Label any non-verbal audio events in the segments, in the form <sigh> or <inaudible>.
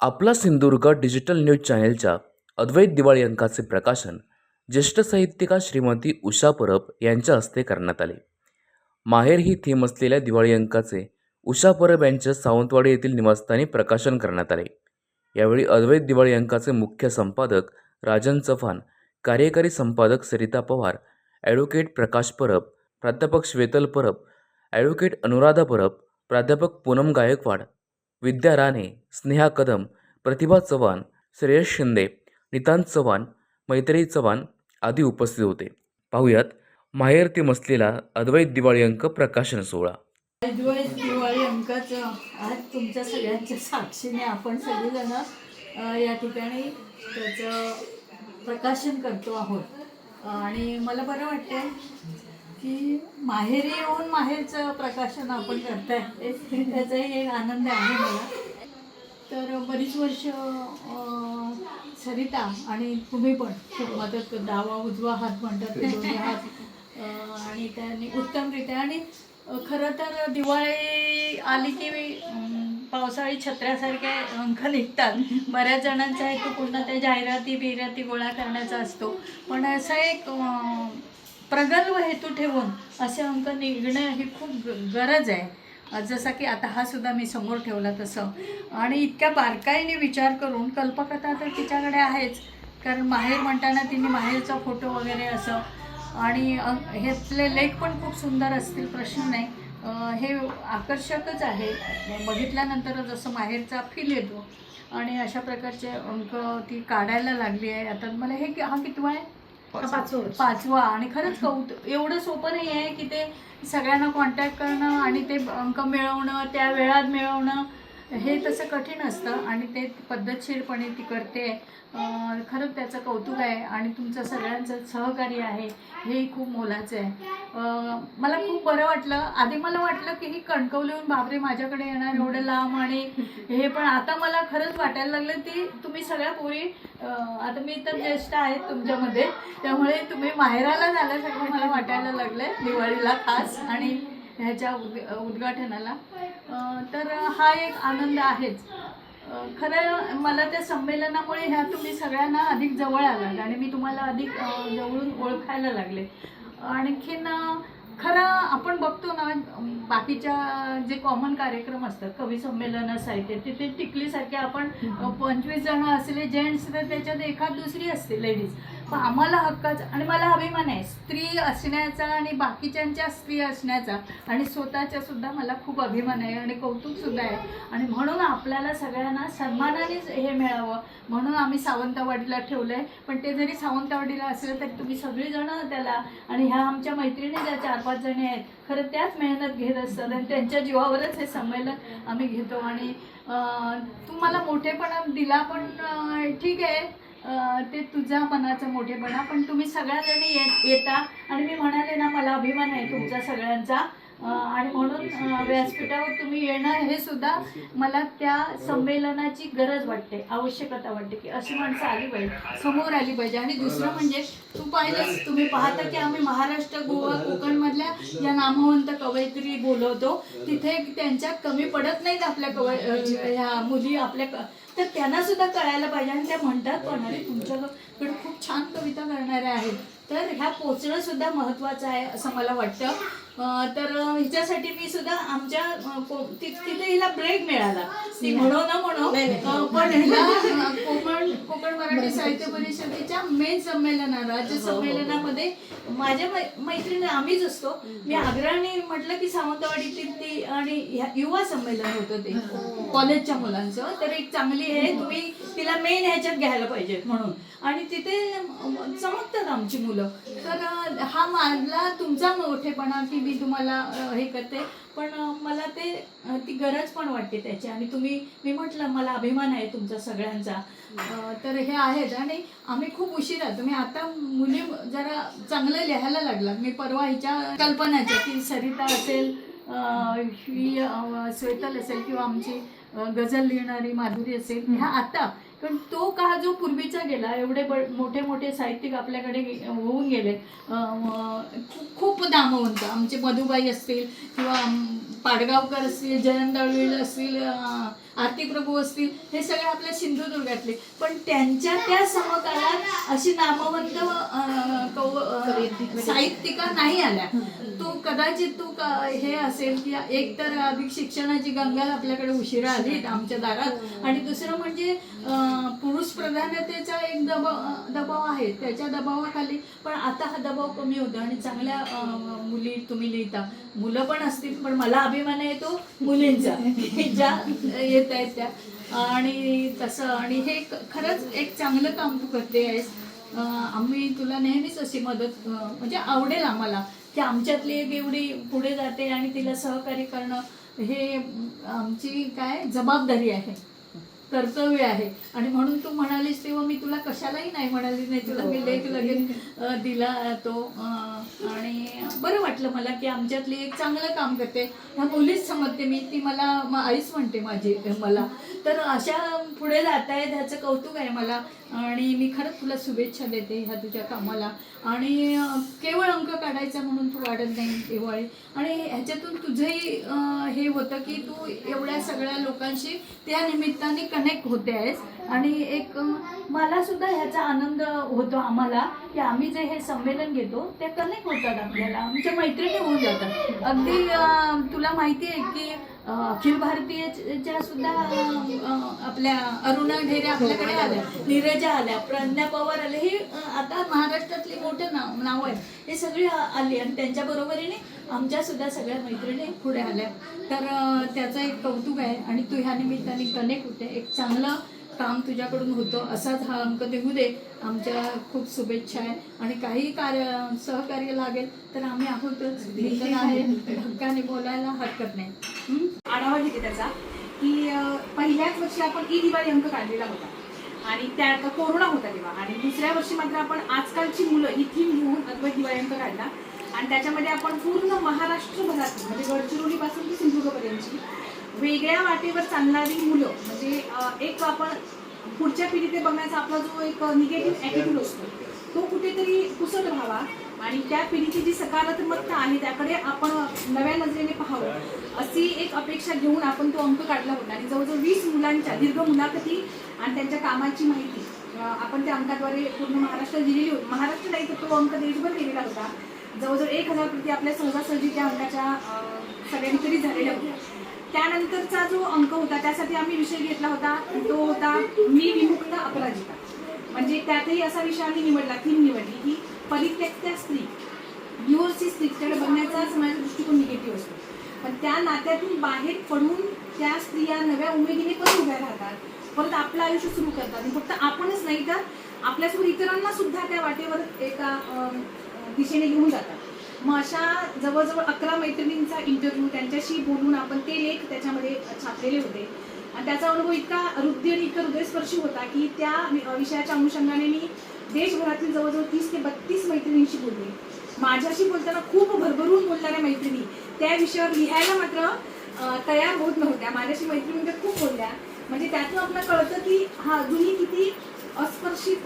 आपला Sindhudurg digital news चॅनेलच्या अद्वैत दिवाळी अंकाचे प्रकाशन ज्येष्ठ साहित्यिका श्रीमती उषा परब यांच्या हस्ते करण्यात आले. माहेर ही थीम असलेल्या दिवाळी अंकाचे उषा परब यांच्या सावंतवाडी येथील निवासस्थानी प्रकाशन करण्यात आले. यावेळी अद्वैत दिवाळी अंकाचे मुख्य संपादक राजन चव्हाण कार्यकारी संपादक सरिता पवार ॲडव्होकेट प्रकाश परब प्राध्यापक श्वेतल परब ॲडव्होकेट अनुराधा परब प्राध्यापक पूनम गायकवाड विद्या राणे स्नेहा कदम प्रतिभा चव्हाण श्रेयस शिंदे नितांत चव्हाण मैत्रेयी चव्हाण आदी उपस्थित होते. पाहुयात माहेर ते मसलेला अद्वैत दिवाळी अंक प्रकाशन सोहळा. अद्वैत दिवाळी अंकाचं आज तुमच्या सगळ्यांच्या साक्षीने आपण सगळेजण या ठिकाणी त्याचं प्रकाशन करतो आहोत. आणि मला बरं वाटतंय की माहेरी येऊन माहेरचं प्रकाशन आपण करताय. त्याचाही एक आनंद आहे मला. तर बरीच वर्ष सरिता आणि तुम्ही पण खूप मदत डावा उजवा हात म्हणतात ते दोन्ही हात आणि त्यांनी उत्तमरित्या आणि खरं तर दिवाळी आली की पावसाळी छत्र्यासारखे अंक निघतात. बऱ्याच जणांचा हेतू पूर्ण त्या जाहिराती बिहिराती गोळा करण्याचा असतो. पण असं एक प्रगल्भ हेतू ठेवून असे अंक निघणं ही खूप ग- गरज आहे. जसं जसा की आता हा सुद्धा मी समोर ठेवला तसं. आणि इतक्या बारकाईने विचार करून कल्पकथा तर तिच्याकडे आहेच. कारण माहेर म्हणताना तिने माहेरचा फोटो वगैरे असं. आणि ह्यातले लेख पण खूप सुंदर असतील प्रश्न नाही. हे आकर्षकच आहे. बघितल्यानंतर जसं माहेरचा फील येतो. आणि अशा प्रकारचे अंक ती काढायला लागली आहे. आता मला हे हा कितवा आहे? पाचवा. आणि खरंच कौत एवढं सोपं नाही आहे की ते सगळ्यांना कॉन्टॅक्ट करणं आणि ते अंक मिळवणं त्या वेळात मिळवणं. हे तसं कठीण असतं आणि ते पद्धतशीरपणे ती करते खरंच त्याचं कौतुक आहे आणि तुमचं सगळ्यांचं सहकार्य आहे हेही खूप मोलाचं आहे. मला खूप बरं वाटलं. आधी मला वाटलं की ही कणकवलीहून बापरे माझ्याकडे येणार एवढं लांब आणि हे पण आता मला खरंच वाटायला लागलं की तुम्ही सगळ्या पोरी आता मी तर ज्येष्ठ आहेत तुमच्यामध्ये त्यामुळे तुम्ही माहेराला झाल्यासारखं मला वाटायला लागलं दिवाळीला खास आणि ह्याच्या उद उद्घाटनाला. तर हा एक आनंद आहेच. खरं मला त्या संमेलनामुळे ह्या तुम्ही सगळ्यांना अधिक जवळ आलात आणि मी तुम्हाला अधिक जवळून ओळखायला लागले. आणखीन खरं आपण बघतो ना बाकीच्या जे कॉमन कार्यक्रम असतात कवी संमेलन साहित्य तिथे टिकलीसारखे आपण पंचवीस जण असले जेंट्स तर त्याच्यात एखाद दुसरी असते लेडीज पण आम्हाला हक्काचा आणि मला अभिमान आहे. स्त्री असण्याचा आणि बाकीच्यांच्या स्त्री असण्याचा आणि स्वतःच्या सुद्धा मला खूप अभिमान आहे आणि कौतुक सुद्धा आहे. आणि म्हणून आपल्याला सगळ्यांना सन्मानानेच हे मिळावं. म्हणून आम्ही सावंतवाडीला ठेवलं आहे पण ते जरी सावंतवाडीला असलं तरी तुम्ही सगळीजणं त्याला आणि ह्या आमच्या मैत्रिणी ज्या चार पाच जणी आहेत खरं त्याच मेहनत घेत असतात आणि त्यांच्या जीवावरच हे संमेलन आम्ही घेतो. आणि तुम्हाला तू मला मोठेपणा दिला पण ठीक आहे. ते तुझा मनाचं मोठेपणा पण तुम्ही सगळ्याजणी येत येता. आणि मी म्हणाले ना मला अभिमान आहे तुमचा सगळ्यांचा. आणि म्हणून व्यासपीठावर तुम्ही येणं हे सुद्धा मला त्या संमेलनाची गरज वाटते आवश्यकता वाटते की अशी माणसं आली पाहिजे समोर आली पाहिजे. आणि दुसरं म्हणजे तू पाहिलंच तुम्ही पाहता की आम्ही महाराष्ट्र गोवा कोकणमधल्या या नामवंत कवयित्री बोलवतो. तिथे त्यांच्यात कमी पडत नाहीत आपल्या कवय ह्या मुली आपल्या तर त्यांना सुद्धा कळायला पाहिजे. आणि त्या म्हणतात पण अरे तुमच्याकडे खूप छान कविता करणाऱ्या आहेत. तर ह्या पोचणं सुद्धा महत्त्वाचं आहे असं मला वाटतं. तर हिच्यासाठी मी सुद्धा आमच्या तिथे हिला ब्रेक मिळाला. ती म्हणो ना म्हणो पण कोकण कोकण मराठी साहित्य परिषदेच्या मेन संमेलनात राज्य संमेलनामध्ये माझ्या मैत्रिणी आम्हीच असतो. मी आग्रहाने म्हटलं की सावंतवाडीतील ती आणि युवा संमेलन होतं ते. कॉलेजच्या मुलांचं. तर एक चांगली आहे तुम्ही तिला मेन ह्याच्यात घ्यायला पाहिजेत म्हणून. आणि तिथे चमकतात आमची मुलं. तर हा माझला तुमचा मोठेपणा की मी तुम्हाला हे करते. पण मला ते ती गरज पण वाटते त्याची. आणि तुम्ही मी म्हटलं मला अभिमान आहे तुमचा सगळ्यांचा. तर हे आहेत. आणि आम्ही खूप उशिरा तुम्ही आता मुली जरा चांगलं लिहायला लागला मी परवा हिच्या कल्पनाच्या की सरिता असेल ही श्वेतल असेल किंवा आमची गझल लिहिणारी माधुरी असेल ह्या आता पण तो काळ जो पूर्वीचा गेला एवढे मोठे मोठे साहित्यिक आपल्याकडे होऊन गेले खूप खूप नामवंत आमचे मधुबाई असतील किंवा पाडगावकर असतील जयंत असतील आरती प्रभू असतील हे सगळे आपल्या सिंधुदुर्गातले. पण त्यांच्या त्या समकालात अशी नामवंत कौ साहित्यिका नाही आल्या. तू कदाचित तू हे असेल की एक तर अधिक शिक्षणाची गंगा आपल्याकडे उशिरा आली आमच्या दारात. आणि दुसरं म्हणजे पुरुष प्रधानतेचा एक दबाव दबाव आहे. त्याच्या दबावाखाली पण आता हा दबाव कमी होतो आणि चांगल्या मुली तुम्ही लिहिता. मुलं पण असतील पण मला अभिमान येतो मुलींचा. <laughs> ज्या देत आहेत त्या आणि तसं आणि हे खरंच एक चांगलं काम तू करते आहेस. आम्ही तुला नेहमीच अशी मदत म्हणजे आवडेल आम्हाला की आमच्यातली एक एवढी पुढे जाते आणि तिला सहकार्य करणं हे आमची काय जबाबदारी आहे. कर्तव्य आहे. आणि म्हणून तू म्हणालीस तेव्हा मी तुला कशालाही नाही म्हणाली नाही तुला मी लेख लगेच दिला तो आणि बरं वाटलं मला की आमच्यातली एक चांगलं काम करते. ह्या मुलीच समजते मी ती मला म- आईच म्हणते माझी मला. तर अशा पुढे जात आहेत ह्याचं कौतुक आहे मला. आणि मी खरंच तुला शुभेच्छा देते ह्या तुझ्या कामाला. आणि केवळ अंक काढायचा म्हणून तू वाढत नाही दिवाळी आणि ह्याच्यातून तुझंही हे होतं की तू एवढ्या सगळ्या लोकांशी त्या निमित्ताने कनेक्ट होते आहेस. आणि एक मला सुद्धा ह्याचा आनंद होतो आम्हाला की आम्ही जे हे संमेलन घेतो ते कनेक्ट होतात आपल्याला. आमच्या मैत्रिणी होऊन जातात. अगदी तुला माहिती आहे की अखिल भारतीयच्या सुद्धा आपल्या अरुणा ढेरे आपल्याकडे आल्या. नीरजा आल्या प्रज्ञा पवार आले हे आता महाराष्ट्रातली मोठे नाव नाव आहे हे सगळे आली आणि त्यांच्या बरोबरीने आमच्या सुद्धा सगळ्या मैत्रिणी पुढे आल्या. तर त्याचं एक कौतुक आहे आणि तू ह्या निमित्ताने कनेक्ट होते. एक चांगलं काम तुझ्याकडून होतं. असाच हा अंक देऊ दे. आमच्या खूप शुभेच्छा आहे. आणि काही कार्य सहकार्य लागेल तर आम्ही आहोतच. आहे. हक्काने बोलायला हरकत नाही. हं? आढावा घेते त्याचा की पहिल्याच वर्षी आपण ई दिवाळी अंक काढलेला होता. आणि त्या कोरोना होता तेव्हा. आणि दुसऱ्या वर्षी मात्र आपण आजकालची मुलं ही थीम घेऊन अद्वैत दिवाळी अंक काढला. आणि त्याच्यामध्ये आपण पूर्ण महाराष्ट्रभरातून म्हणजे गडचिरोलीपासून ते सिंधुदुर्गपर्यंतची वेगळ्या वाटेवर चालणारी मुलं. म्हणजे एक आपण पुढच्या पिढीकडे बघण्याचा आपला जो एक निगेटिव्ह ॲटिट्यूड असतो तो कुठेतरी पुसत व्हावा आणि त्या पिढीची जी सकारात्मकता आहे त्याकडे आपण नव्या नजरेने पाहावं. अशी एक अपेक्षा घेऊन आपण तो अंक काढला होता. आणि जवळजवळ वीस मुलांच्या दीर्घ मुलाखती आणि त्यांच्या कामाची माहिती आपण त्या अंकाद्वारे पूर्ण महाराष्ट्रात दिलेली होती. महाराष्ट्र नाही तर तो अंक देशभर दिलेला होता. जवळजवळ एक हजार कृती आपल्या सहजासहजी त्या अंकाच्या अं, झालेल्या होत्या. त्यानंतरचा जो अंक होता त्यासाठी आम्ही विषय घेतला होता. तो होता मी विमुक्त अपराजिता. म्हणजे त्यातही असा विषय आम्ही निवडला थीम निवडली की परित्यक्त्या स्त्री डिवोर्सची स्त्रीकडे बघण्याचा समाजाचा दृष्टिकोन निगेटिव्ह असतो. पण त्या नात्यातून बाहेर पडून त्या स्त्रिया नव्या उमेदीने पण उभ्या राहतात परत आपलं आयुष्य सुरू करतात. आणि फक्त आपणच नाही तर आपल्यासोबत इतरांना सुद्धा त्या वाटेवर एका दिशेने घेऊन जातात. मग अशा जवळजवळ अकरा मैत्रिणींचा इंटरव्ह्यू त्यांच्याशी बोलून आपण ते लेख त्याच्यामध्ये छापलेले होते. आणि त्याचा अनुभव इतका हृदय आणि इतका हृदयस्पर्शी होता की त्या विषयाच्या अनुषंगाने मी देशभरातील जवळजवळ तीस ते बत्तीस मैत्रिणींशी बोलले. माझ्याशी बोलताना खूप भरभरून बोलणाऱ्या मैत्रिणी. त्या विषयावर लिहायला मात्र तयार होत नव्हत्या. माझ्याशी मैत्रिणी त्या खूप बोलल्या. म्हणजे त्यातून आपल्याला कळतं की हा अजूनही किती अस्पर्शित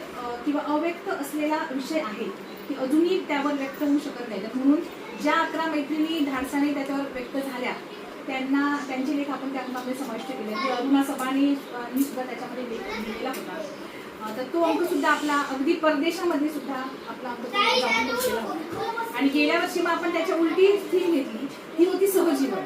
किंवा अव्यक्त असलेला विषय आहे की अजूनही त्यावर व्यक्त होऊ शकत नाही. तर म्हणून ज्या अकरा मैत्रिणी धाडसाने त्याच्यावर व्यक्त झाल्या त्यांना त्यांचे लेख आपण त्यामध्ये समाविष्ट केले. म्हणजे अरुणा सबाने सुद्धा त्याच्यामध्ये लेख लिहिलेला होता. तर तो अंक सुद्धा आपला अगदी परदेशामध्ये सुद्धा आपला अंक होता आणि गेल्या वर्षी मग आपण त्याच्या उलटी थीम घेतली. ती होती सहजीवन.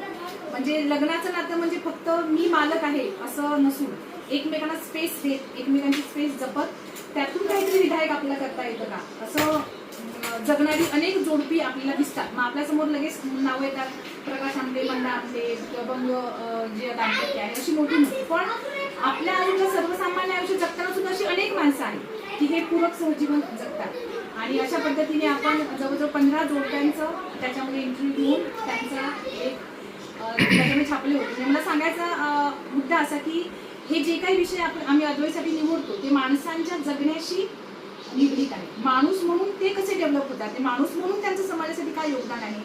म्हणजे लग्नाचं नातं म्हणजे फक्त मी मालक आहे असं नसून एकमेकांना स्पेस देत एकमेकांची स्पेस जपत त्यातून काहीतरी विधायक आपल्याला करता येतं का? असं जगणारी अनेक जोडपी आपल्याला दिसतात. मग आपल्यासमोर लगेच नावं येतात. प्रकाश आमटे मंदा आमटे बंग जे आहे अशी मोठी मोठी. पण आपल्या आयुष्यात सर्वसामान्य आयुष्य जगताना सुद्धा अशी अनेक माणसं आहेत की हे पूरक सहजीवन जगतात. आणि अशा पद्धतीने आपण जवळजवळ पंधरा जोडप्यांचं त्याच्यामध्ये इंटरव्ह्यू घेऊन त्यांचा एक त्याच्यामध्ये छापले होते. मला सांगायचा मुद्दा असा की हे जे काही विषय आपण आम्ही अद्वैसाठी निवडतो ते माणसांच्या जगण्याशी निगडीत आहे. माणूस म्हणून ते कसे डेव्हलप होतात? ते माणूस म्हणून त्यांचं समाजासाठी काय योगदान आहे?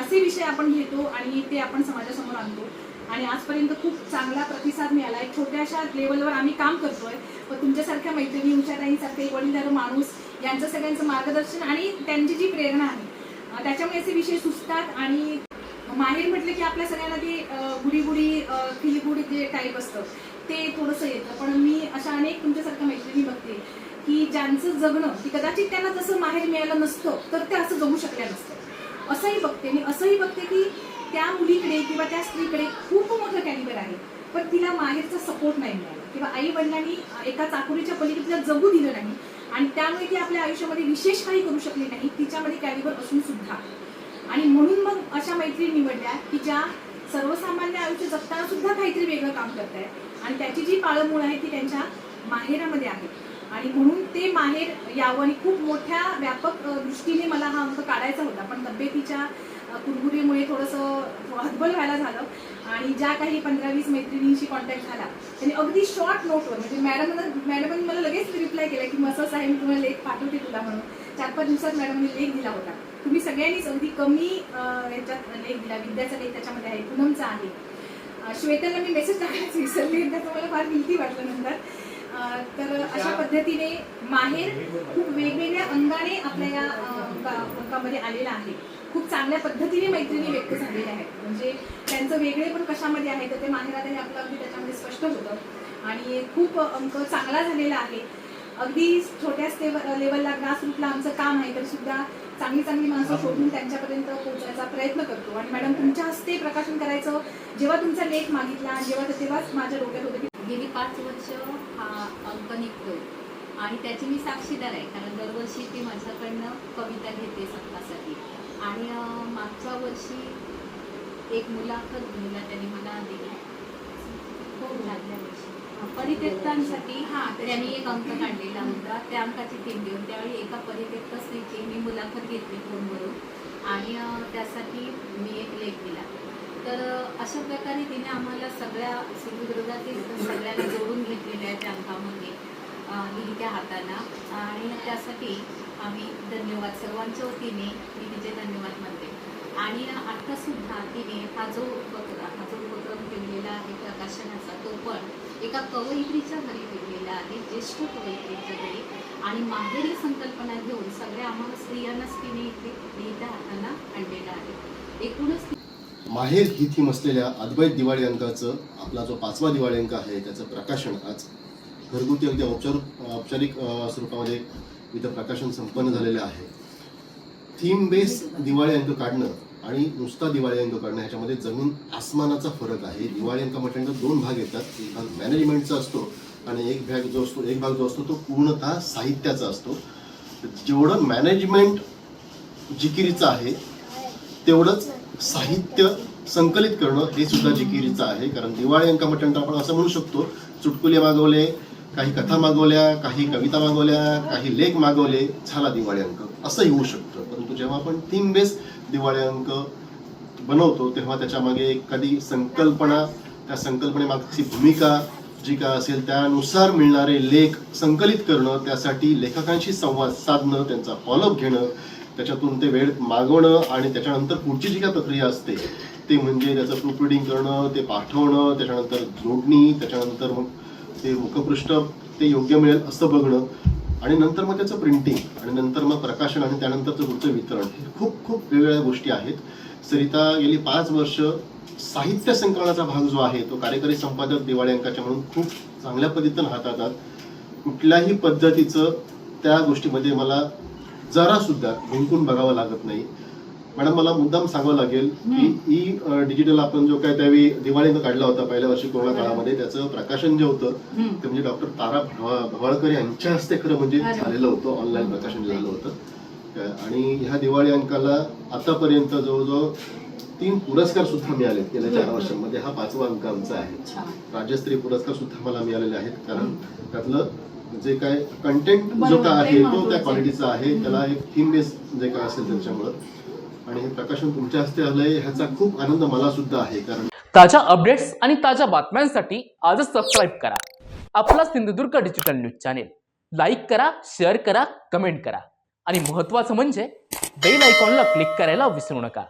असे विषय आपण घेतो आणि ते आपण समाजासमोर आणतो. आणि आजपर्यंत खूप चांगला प्रतिसाद मिळाला. एक छोट्याशा लेवलवर आम्ही काम करतोय. पण तुमच्यासारख्या मैत्रिणी उषाताईंसारखे वडीलधार माणूस यांचं सगळ्यांचं मार्गदर्शन आणि त्यांची जी प्रेरणा आहे त्याच्यामुळे असे विषय सुचतात. आणि माहेर म्हटलं की आपल्या सगळ्यांना ते गुडीगुडी गुडी खिलीगुडी जे टाईप असतं ते थोडंसं येतं. पण मी अशा अनेक तुमच्यासारख्या मैत्रिणी बघते की ज्यांचं जगणं की कदाचित त्यांना जसं माहेर मिळालं नसतं तर ते असं जगू शकल्या नसतं. असंही बघते. मी असंही बघते की त्या मुलीकडे किंवा त्या स्त्रीकडे खूप मोठं कॅलिबर आहे. पण तिला माहेरचा सपोर्ट नाही मिळाला. किंवा आई वडिलांनी एका चाकोरीच्या पलीकडे तिला जगू दिलं नाही. आणि त्यामुळे ती आपल्या आयुष्यामध्ये विशेष काही करू शकली नाही. तिच्यामध्ये कॅलिबर असून सुद्धा. आणि म्हणून मग अशा मैत्रिणी निवडल्या की ज्या सर्वसामान्य आयुष्य जगताना सुद्धा काहीतरी वेगळं काम करत आहे आणि त्याची जी पाळंमुळ आहे ती त्यांच्या माहेरामध्ये आहे. आणि म्हणून ते माहेर यावं आणि खूप मोठ्या व्यापक दृष्टीने मला हा अंक काढायचा होता. पण तब्येतीच्या कुरबुरीमुळे थोडंसं हतबल व्हायला झालं. आणि ज्या काही पंधरा वीस मैत्रिणींशी कॉन्टॅक्ट झाला त्यांनी अगदी शॉर्ट नोटवर म्हणजे मॅडम मॅडमने मला लगेच रिप्लाय केला की असंच आहे मी तुम्हाला लेख पाठवते तुला म्हणून. चार पाच दिवसात मॅडमने लेख दिला होता. तुम्ही सगळ्यांनीच अगदी कमी याच्यात लेख दिला विद्याचा लेख त्याच्यामध्ये आहे पूनमचा आहे. श्वेताला मी मेसेज टाकायचं विसरले त्याचं मला फार गिल्टी वाटलं नंतर. तर अशा पद्धतीने माहेर खूप वेगवेगळ्या अंगाने आपल्या या अंकामध्ये आलेला आहे. खूप चांगल्या पद्धतीने मैत्रिणी व्यक्त झालेल्या आहेत. म्हणजे त्यांचं वेगळे पण कशामध्ये आहे तर ते माहेरात आपलं अगदी त्याच्यामध्ये स्पष्ट होतं. आणि खूप अंक चांगला झालेला आहे. अगदी छोट्या लेवलला ग्रासरूटला आमचं काम आहे तर सुद्धा चांगली चांगली माणसं शोधून त्यांच्यापर्यंत पोहोचायचा प्रयत्न करतो. आणि मॅडम तुमच्या हस्ते प्रकाशन करायचं जेव्हा तुमचा लेख मागितला जेव्हा तेव्हाच माझ्या डोक्यात होतं की गेली पाच वर्ष हा अंक निघतोय. आणि त्याची मी साक्षीदार आहे कारण दरवर्षी ती माझ्याकडनं कविता घेते सप्तासाठी आणि मागच्या वर्षी एक मुलाखत मुला त्यांनी मला दिली. हो. लागल्या वर्षी. परित्यक्तांसाठी हां, त्यांनी एक अंक काढलेला होता. त्या अंकाची टीम देऊन त्यावेळी एका परित्यक्त स्त्रीची मी मुलाखत घेतली फोनवरून आणि त्यासाठी मी एक लेख दिला. तर अशा प्रकारे तिने आम्हाला सगळ्या सिंधुदुर्गातील सगळ्यांना जोडून घेतलेल्या त्या अंकामध्ये लिहित्या हातानं. आणि त्यासाठी आम्ही धन्यवाद सर्वांच्या वतीने मी तिचे धन्यवाद मानते आणि आत्तासुद्धा तिने हा जो उपक्रम हा जो उपक्रम केलेला आहे प्रकाशनाचा तो पण एका कवयित्रीच्या घरी केलेला आहे ज्येष्ठ कवयित्रीच्या घरी. आणि माहेरी संकल्पना घेऊन सगळ्या आम्हाला स्त्रियांनाच तिने इथे लिहिता हाताना आणलेला आहे. एकूणच माहेर ही थीम असलेल्या अद्वैत दिवाळी अंकाचं आपला जो पाचवा दिवाळी अंक आहे त्याचं प्रकाशन आज घरगुती अगदी औपचारिक औपचारिक स्वरूपामध्ये इथं प्रकाशन संपन्न झालेलं आहे. थीम बेस दिवाळी अंक काढणं आणि नुसता दिवाळी अंक काढणं ह्याच्यामध्ये जमीन आसमानाचा फरक आहे. दिवाळी अंक म्हटल्यानंतर दोन भाग येतात. एक भाग मॅनेजमेंटचा असतो आणि एक भाग जो असतो एक भाग जो असतो तो पूर्णतः साहित्याचा असतो. जेवढं मॅनेजमेंट जिकिरीचं आहे तेवढंच साहित्य संकलित करणं हे सुद्धा जिकिरीचं आहे. कारण दिवाळी अंक म्हटल्यानंतर आपण असं म्हणू शकतो चुटकुले मागवले काही कथा मागवल्या काही कविता मागवल्या काही लेख मागवले झाला दिवाळी अंक. असं येऊ शकतं. परंतु जेव्हा आपण थीम बेस दिवाळी अंक बनवतो तेव्हा त्याच्यामागे एखादी संकल्पना त्या संकल्पनेमागची भूमिका जी काय असेल त्यानुसार मिळणारे लेख संकलित करणं त्यासाठी लेखकांशी संवाद साधणं त्यांचा फॉलोअप घेणं त्याच्यातून ते वेळ मागवणं आणि त्याच्यानंतर पुढची जी काय प्रक्रिया असते ते म्हणजे त्याचं प्रूफ रिडिंग करणं ते पाठवणं त्याच्यानंतर जोडणी त्याच्यानंतर मग ते मुखपृष्ठ ते योग्य मिळेल असं बघणं आणि नंतर मग त्याचं प्रिंटिंग आणि नंतर मग प्रकाशन आणि त्यानंतरचं पुढचं वितरण हे खूप खूप वेगवेगळ्या गोष्टी आहेत. सरिता गेली पाच वर्ष साहित्य संकलनाचा भाग जो आहे तो कार्यकारी संपादक दिवाळी अंकाच्या म्हणून खूप चांगल्या पद्धतीनं हाताळतात कुठल्याही पद्धतीचं त्या गोष्टीमध्ये मला जरा सुद्धा बघावं लागत नाही. मॅडम मला मुद्दाम सांगावं लागेल की ई डिजिटल आपण जो काय त्यावेळी दिवाळी अंक काढला होता पहिल्या वर्षी कोरोना काळामध्ये त्याचं प्रकाशन जे होतं ते म्हणजे डॉक्टर तारा भवा- भवाळकर यांच्या हस्ते खरं म्हणजे. झालेलं होतं ऑनलाईन प्रकाशन झालं होतं. आणि ह्या दिवाळी अंकाला आतापर्यंत जवळजवळ तीन पुरस्कार सुद्धा मिळाले गेल्या चार वर्षांमध्ये. हा पाचवा अंक आमचा आहे. राज्यस्तरीय पुरस्कार सुद्धा मला मिळालेले आहेत कारण त्यातलं जे काय कंटेंट जो ते आहे तो त्या. क्वालिटीचा आहे. त्याला एक थीम बेस जे काय असेल त्याच्यामुळं. आणि हे प्रकाशन तुमच्या हस्ते आलंय ह्याचा खूप आनंद मला सुद्धा आहे कारण ताज्या अपडेट्स आणि ताज्या बातम्यांसाठी आजच सबस्क्राईब करा. आपला Sindhudurg digital news channel. Like करा शेअर करा कमेंट करा. आणि महत्त्वाचं म्हणजे बेल आयकॉनला क्लिक करायला विसरू नका.